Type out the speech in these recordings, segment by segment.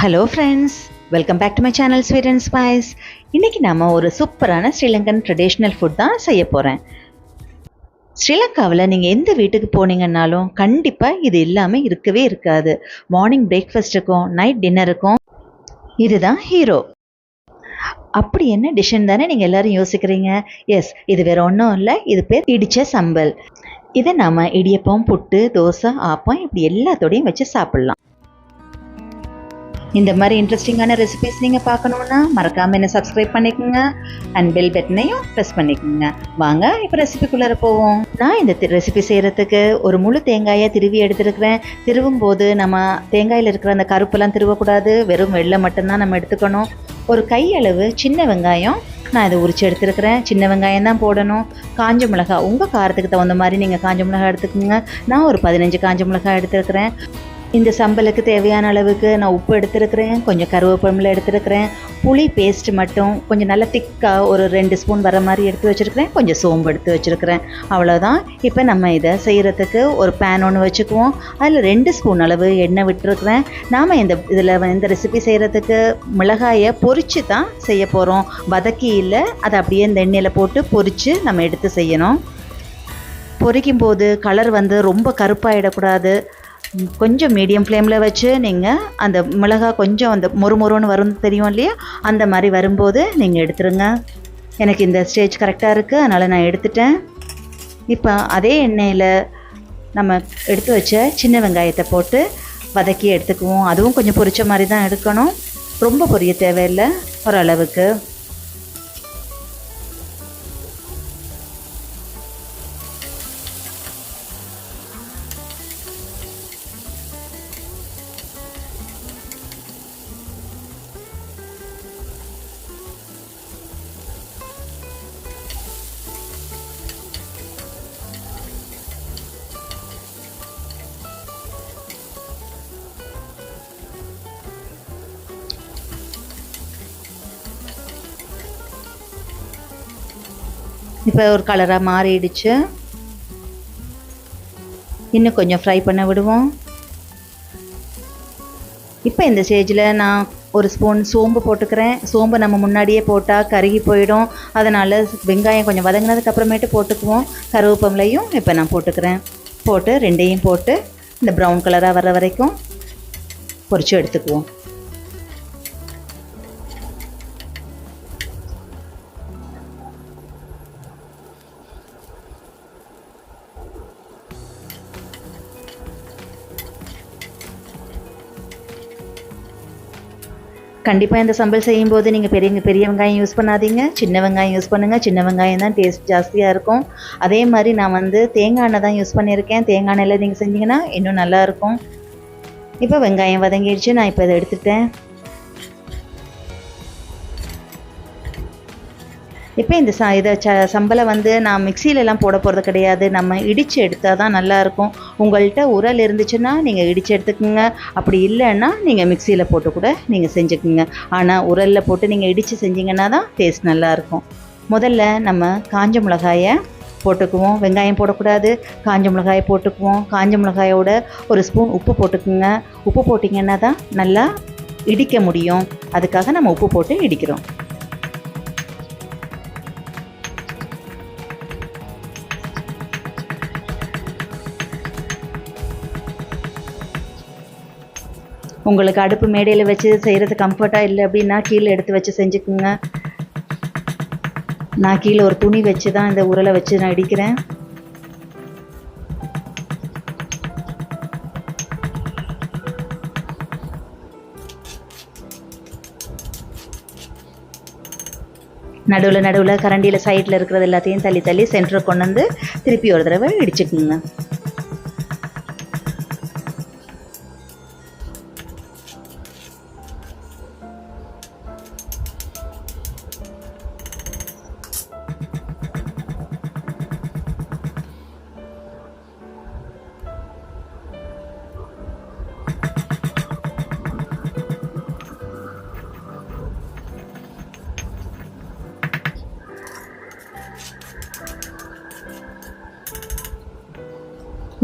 Hello friends welcome back to my channel sweet and spice இன்றைக்கி நாம் ஒரு சூப்பரான ஸ்ரீலங்கன் ட்ரெடிஷ்னல் ஃபுட் தான் செய்ய போகிறேன் ஸ்ரீலங்காவில் நீங்கள் எந்த வீட்டுக்கு போனீங்கன்னாலும் கண்டிப்பாக இது இல்லாமல் இருக்கவே இருக்காது. மார்னிங் பிரேக்ஃபாஸ்ட்டுக்கும் நைட் டின்னருக்கும் இதுதான் ஹீரோ அப்படி என்ன டிஷ்ஷன் தானே நீங்கள் எல்லோரும் யோசிக்கிறீங்க? எஸ் இது வேறு ஒன்றும் இல்லை இது பேர் இடித்த சம்பல். இதை நாம் இடியப்பம் புட்டு தோசை ஆப்பம் இப்படி எல்லாத்தோடையும் வச்சு சாப்பிட்லாம். இந்த மாதிரி இன்ட்ரெஸ்டிங்கான ரெசிபிஸ் நீங்கள் பார்க்கணுன்னா மறக்காமல் என்ன சப்ஸ்கிரைப் பண்ணிக்கோங்க. அண்ட் பெல் பட்டனையும் ப்ரெஸ் பண்ணிக்கோங்க. வாங்க இப்போ ரெசிபிக்குள்ளே போவோம். நான் இந்த ரெசிபி செய்கிறதுக்கு ஒரு முழு தேங்காயை திருவி எடுத்துருக்கிறேன். திருவும் போது நம்ம தேங்காயில் இருக்கிற அந்த கருப்பெல்லாம் திருவக்கூடாது. வெறும் வெள்ளை மட்டும்தான் நம்ம எடுத்துக்கணும். ஒரு கையளவு சின்ன வெங்காயம் நான் இதை உரிச்சு எடுத்துருக்கிறேன். சின்ன வெங்காயம் தான் போடணும். காஞ்ச மிளகா உங்கள் காரத்துக்கு தகுந்த மாதிரி நீங்கள் காஞ்ச மிளகா எடுத்துக்கோங்க. நான் ஒரு பதினஞ்சு காஞ்ச மிளகா எடுத்துருக்கிறேன். இந்த சம்பலுக்கு தேவையான அளவுக்கு நான் உப்பு எடுத்துருக்கிறேன் கொஞ்சம் கருவேப்பிலை எடுத்துருக்கிறேன் புளி பேஸ்ட் மட்டும் கொஞ்சம் நல்லா திக்காக ஒரு ரெண்டு ஸ்பூன் வர மாதிரி எடுத்து வச்சுருக்கிறேன் கொஞ்சம் சோம்பு எடுத்து வச்சுருக்கிறேன். அவ்வளோதான் இப்போ நம்ம இதை செய்கிறதுக்கு ஒரு பேன் ஒன்று வச்சுக்குவோம். அதில் ரெண்டு ஸ்பூன் அளவு எண்ணெய் விட்டுருக்குறேன். நாம் இந்த இதில் இந்த ரெசிபி செய்கிறதுக்கு மிளகாயை பொரித்து தான் செய்ய போகிறோம் வதக்கி இல்லை அதை அப்படியே இந்த எண்ணெயில் போட்டு பொறிச்சு நம்ம எடுத்து செய்யணும். பொரிக்கும் போது கலர் வந்து ரொம்ப கருப்பாயிடக்கூடாது. கொஞ்சம் மீடியம் ஃப்ளேமில் வச்சு நீங்கள் அந்த மிளகா கொஞ்சம் அந்த மொறு மொறுன்னு வரும் தெரியும் இல்லையா? அந்த மாதிரி வரும்போது நீங்கள் எடுத்துருங்க. எனக்கு இந்த ஸ்டேஜ் கரெக்டாக இருக்குது அதனால் நான் எடுத்துட்டேன். இப்போ அதே எண்ணெயில் நம்ம எடுத்து வச்ச சின்ன வெங்காயத்தை போட்டு வதக்கி எடுத்துக்குவோம். அதுவும் கொஞ்சம் பொரிச்ச மாதிரி தான் எடுக்கணும். ரொம்ப பொரிய தேவையில்லை. ஓரளவுக்கு. இப்போ ஒரு கலராக மாறிடுச்சு. இன்னும் கொஞ்சம் ஃப்ரை பண்ண விடுவோம். இப்போ இந்த ஸ்டேஜில் நான் ஒரு ஸ்பூன் சோம்பு போட்டுக்கிறேன். சோம்பு நம்ம முன்னாடியே போட்டால் கருகி போயிடும். அதனால் வெங்காயம் கொஞ்சம் வதங்கினதுக்கப்புறமேட்டு போட்டுக்குவோம். கருவேப்பம்லையும் இப்போ நான் போட்டுக்கிறேன். போட்டு ரெண்டையும் போட்டு இந்த ப்ரௌன் கலராக வர வரைக்கும் பொறிச்சு எடுத்துக்குவோம். கண்டிப்பாக இந்த சம்பல் செய்யும்போது நீங்கள் பெரிய பெரிய வெங்காயம் யூஸ் பண்ணாதீங்க. சின்ன வெங்காயம் யூஸ் பண்ணுங்கள் சின்ன வெங்காயம் தான் டேஸ்ட் ஜாஸ்தியாக இருக்கும். அதே மாதிரி நான் வந்து தேங்காய் எண்ணெய் தான் யூஸ் பண்ணியிருக்கேன். தேங்காய் எண்ணெயில் நீங்கள் செஞ்சீங்கன்னா இன்னும் நல்லாயிருக்கும் இப்போ வெங்காயம் வதங்கிடுச்சு நான் இப்போ இதை எடுத்துட்டேன். இப்போ இந்த ச இதை ச சம்பளை வந்து நான் மிக்சியிலலாம் போட போகிறது கிடையாது. நம்ம இடித்து எடுத்தால் தான் நல்லாயிருக்கும் உங்கள்கிட்ட உரல் இருந்துச்சுன்னா நீங்கள் இடித்து எடுத்துக்கோங்க. அப்படி இல்லைன்னா நீங்கள் மிக்சியில் போட்டு கூட நீங்கள் செஞ்சுக்குங்க. ஆனால் உரலில் போட்டு நீங்கள் இடித்து செஞ்சீங்கன்னா தான் டேஸ்ட் நல்லாயிருக்கும் முதல்ல நம்ம காஞ்ச மிளகாயை போட்டுக்குவோம். வெங்காயம் போடக்கூடாது. காஞ்ச மிளகாயை போட்டுக்குவோம். காஞ்ச மிளகாயோட ஒரு ஸ்பூன் உப்பு போட்டுக்குங்க. உப்பு போட்டிங்கன்னா தான் நல்லா இடிக்க முடியும். அதுக்காக நம்ம உப்பு போட்டு இடிக்கிறோம். உங்களுக்கு அடுப்பு மேடையில் வச்சு செய்கிறது கம்ஃபர்ட்டாக இல்லை அப்படின்னா கீழே எடுத்து வச்சு செஞ்சுக்குங்க. நான் கீழே ஒரு துணி வச்சு தான் இந்த உரலை வச்சு நான் இடிக்கிறேன் நடுவில் நடுவில் கரண்டியில் சைடில் இருக்கிறது எல்லாத்தையும் தள்ளி தள்ளி சென்டருக்கு கொண்டு வந்து திருப்பி ஒரு தடவை இடிச்சுக்குங்க.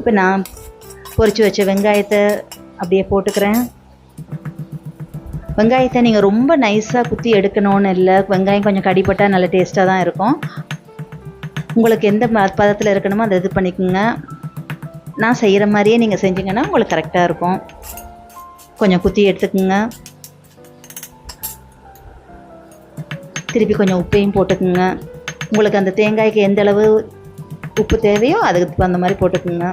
இப்போ நான் பொறிச்சு வச்ச வெங்காயத்தை அப்படியே போட்டுக்கிறேன். வெங்காயத்தை நீங்கள் ரொம்ப நைஸாக குத்தி எடுக்கணும்னு இல்லை வெங்காயம் கொஞ்சம் கடிப்பட்டால் நல்ல டேஸ்ட்டாக தான் இருக்கும். உங்களுக்கு எந்த பதத்தில் இருக்கணுமோ அதை இது பண்ணிக்கோங்க. நான் செய்கிற மாதிரியே நீங்கள் செஞ்சீங்கன்னா உங்களுக்கு கரெக்டாக இருக்கும். கொஞ்சம் குத்தி எடுத்துக்கோங்க. திருப்பி கொஞ்சம் உப்பையும் போட்டுக்குங்க. உங்களுக்கு அந்த தேங்காய்க்கு எந்த அளவு உப்பு தேவையோ அதுக்கு தகுந்த மாதிரி போட்டுக்குங்க.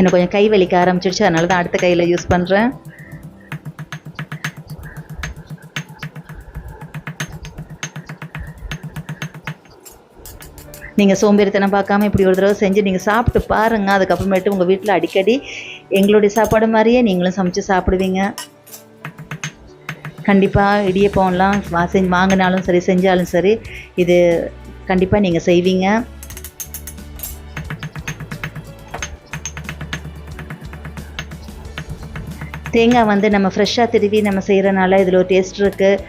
எனக்கு கொஞ்சம் கை வலிக்க ஆரம்பிச்சிடுச்சு அதனால தான் அடுத்த கையில் யூஸ் பண்ணுறேன் நீங்கள் சோம்பேறித்தனம் பார்க்காம இப்படி ஒரு தடவை செஞ்சு நீங்கள் சாப்பிட்டு பாருங்கள் அதுக்கப்புறமேட்டு உங்கள் வீட்டில் அடிக்கடி எங்களுடைய சாப்பாடு மாதிரியே நீங்களும் சமைச்சு சாப்பிடுவீங்க. கண்டிப்பாக இடியப்பம்லாம் வா செஞ்சு வாங்கினாலும் சரி செஞ்சாலும் சரி இது கண்டிப்பாக நீங்கள் செய்வீங்க. தேங்காய் வந்து நம்ம ஃப்ரெஷ்ஷாக திருவி நம்ம செய்கிறனால இதில் ஒரு டேஸ்ட் இருக்குது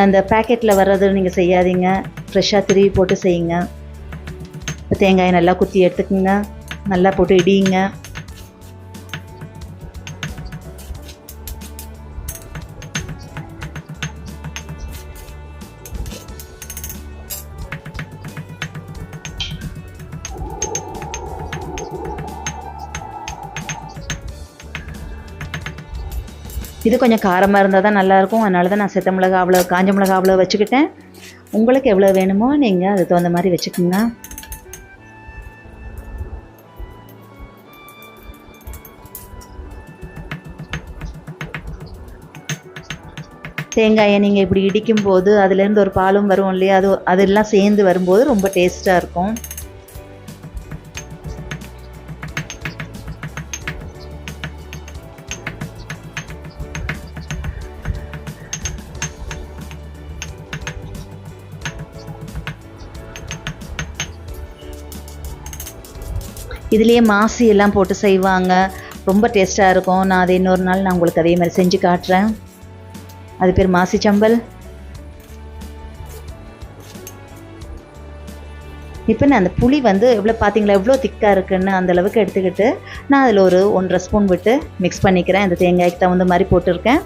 அந்த பேக்கெட்டில் வர்றது நீங்கள் செய்யாதீங்க. ஃப்ரெஷ்ஷாக திருவி போட்டு செய்யுங்க. இப்போ தேங்காயை நல்லா குத்தி எடுத்துக்கோங்க. நல்லா போட்டு இடியுங்க. இது கொஞ்சம் காரமாக இருந்தால் தான் நல்லாயிருக்கும். அதனால தான் நான் செத்த மிளகா அவ்வளோ காஞ்ச மிளகா அவ்வளோ வச்சுக்கிட்டேன். உங்களுக்கு எவ்வளோ வேணுமோ நீங்கள் அதுக்கு தகுந்த மாதிரி வச்சுக்கோங்க. தேங்காயை நீங்கள் இப்படி இடிக்கும்போது அதுலேருந்து ஒரு பாலும் வரும் இல்லையா? அது அதெல்லாம் சேர்ந்து வரும்போது ரொம்ப டேஸ்ட்டாக இருக்கும். இதுலேயே மாசி எல்லாம் போட்டு செய்வாங்க. ரொம்ப டேஸ்ட்டாக இருக்கும். நான் அதை இன்னொரு நாள் நான் உங்களுக்கு அதே மாதிரி செஞ்சு காட்டுறேன். அது பேர் மாசி சம்பல். இப்போ நான் அந்த புளி வந்து எவ்வளோ பார்த்தீங்களா எவ்வளோ திக்காக இருக்குன்னு அந்த அளவுக்கு எடுத்துக்கிட்டு நான் அதில் ஒரு ஒன்றரை ஸ்பூன் விட்டு மிக்ஸ் பண்ணிக்கிறேன். இந்த தேங்காய்க்கு தகுந்த மாதிரி போட்டிருக்கேன்.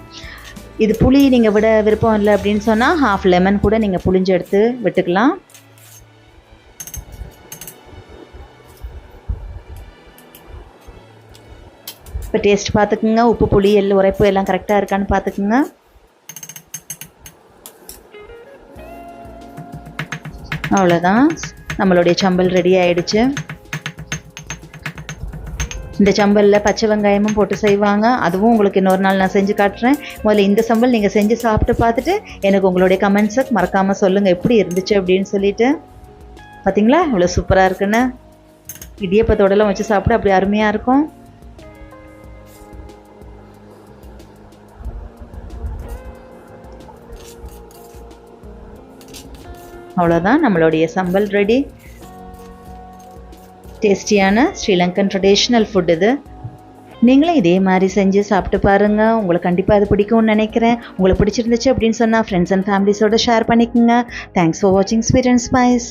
இது புளி நீங்கள் விட விருப்பம் இல்லை அப்படின்னு சொன்னால் ஹாஃப் லெமன் கூட நீங்கள் புளிஞ்சு எடுத்து விட்டுக்கலாம். இப்போ டேஸ்ட் பார்த்துக்குங்க. உப்பு புளி எள்ளு உரைப்பு எல்லாம் கரெக்டாக இருக்கான்னு பார்த்துக்குங்க. அவ்வளோதான் நம்மளுடைய சம்பல் ரெடி ஆயிடுச்சு. இந்த சம்பலில் பச்சை வெங்காயமும் போட்டு செய்வாங்க. அதுவும் உங்களுக்கு இன்னொரு நாள் நான் செஞ்சு காட்டுறேன். முதல்ல இந்த சம்பல் நீங்கள் செஞ்சு சாப்பிட்டு பார்த்துட்டு எனக்கு உங்களுடைய கமெண்ட்ஸை மறக்காமல் சொல்லுங்கள் எப்படி இருந்துச்சு அப்படின்னு சொல்லிட்டு. பார்த்தீங்களா இவ்வளோ சூப்பராக இருக்குன்னு. இடியப்பத்தோடலாம் வச்சு சாப்பிட அப்படி அருமையாக இருக்கும். அவ்வளோதான் நம்மளுடைய சம்பல் ரெடி டேஸ்டியான ஸ்ரீலங்கன் ட்ரெடிஷ்னல் ஃபுட் இது. நீங்களும் இதே மாதிரி செஞ்சு சாப்பிட்டு பாருங்கள் உங்களுக்கு கண்டிப்பாக அது பிடிக்கும்னு நினைக்கிறேன். உங்களுக்கு பிடிச்சிருந்துச்சு அப்படின்னு சொன்னால் ஃப்ரெண்ட்ஸ் அண்ட் ஃபேமிலிஸோட ஷேர் பண்ணிக்கோங்க. தேங்க்ஸ் ஃபார் வாட்சிங் ஸ்வீட் அண்ட் ஸ்பைஸ்